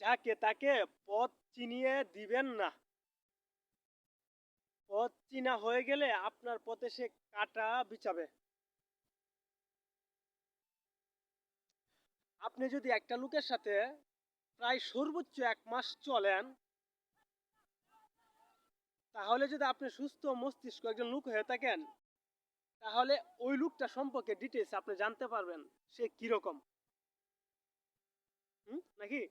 যাকে তাকে পথ চিনিয়ে দিবেন না। পথ চিনা হয়ে গেলে আপনার পথে সে কাটা বিছাবে। আপনি যদি একটা লোকের সাথে প্রায় সর্বোচ্চ এক মাস চলেন, তাহলে যদি আপনি সুস্থ মস্তিষ্ক একজন লোক হয়ে থাকেন, তাহলে ওই লোকটা সম্পর্কে ডিটেলস আপনি জানতে পারবেন সে কীরকম। নাকি?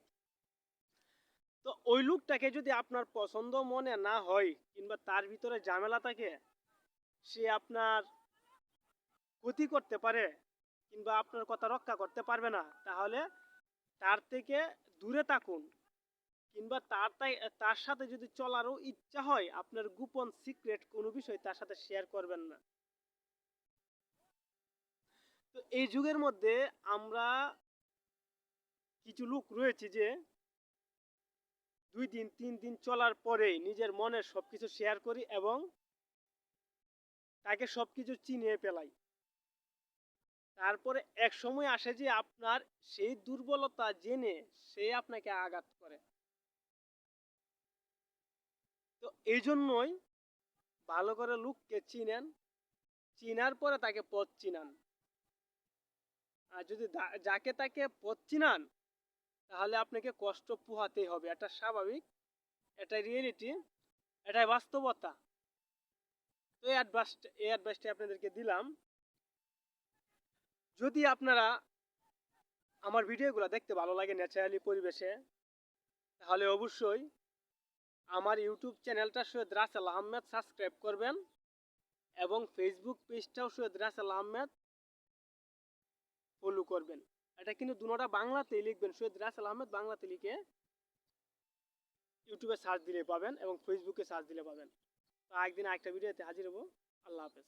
ওই লোকটাকে যদি আপনার পছন্দ মনে না হয় কিংবা তার ভিতরে ঝামেলা থাকে, সে আপনার ক্ষতি করতে পারে কিংবা আপনার কথা রক্ষা করতে পারবে না, তাহলে তার থেকে দূরে থাকুন। কিংবা তার তার সাথে যদি চলারও ইচ্ছা হয়, আপনার গোপন সিক্রেট কোনো বিষয় তার সাথে শেয়ার করবেন না। তো এই যুগের মধ্যে আমরা কিছু লোক রয়েছে যে দুই দিন, তিন দিন চলার পরেই নিজের মনের সবকিছু শেয়ার করি এবং তাকে সবকিছু চিনিয়ে পেলাই। তারপরে এক সময় আসে যে আপনার সেই দুর্বলতা জেনে সে আপনাকে আঘাত করে। তো এই জন্যই ভালো করে লোককে চিনেন, চিনার পরে তাকে পথ চিনান। আর যদি যাকে তাকে পথ চিনান তাহলে আপনাকে কষ্ট পোহাতেই হবে। এটা স্বাভাবিক, এটা রিয়েলিটি এটাই বাস্তবতা। তো এই অ্যাডভাইস এই অ্যাডভাইসটি আপনাদেরকে দিলাম। যদি আপনারা আমার ভিডিওগুলো দেখতে ভালো লাগে ন্যাচারালি পরিবেশে, তাহলে অবশ্যই আমার ইউটিউব চ্যানেলটা সৈয়দ রাসেল আহমেদ সাবস্ক্রাইব করবেন এবং ফেসবুক পেজটাও সৈয়দ রাসেল আহমেদ ফলো করবেন। এটা কিন্তু দুনোটা বাংলাতেই লিখবেন, সৈয়দ রাসেল আহমেদ বাংলাতে লিখে ইউটিউবে সার্চ দিলে পাবেন এবং ফেসবুকে সার্চ দিলে পাবেন। তো একদিন একটা ভিডিওতে হাজির হব। আল্লাহ হাফেজ।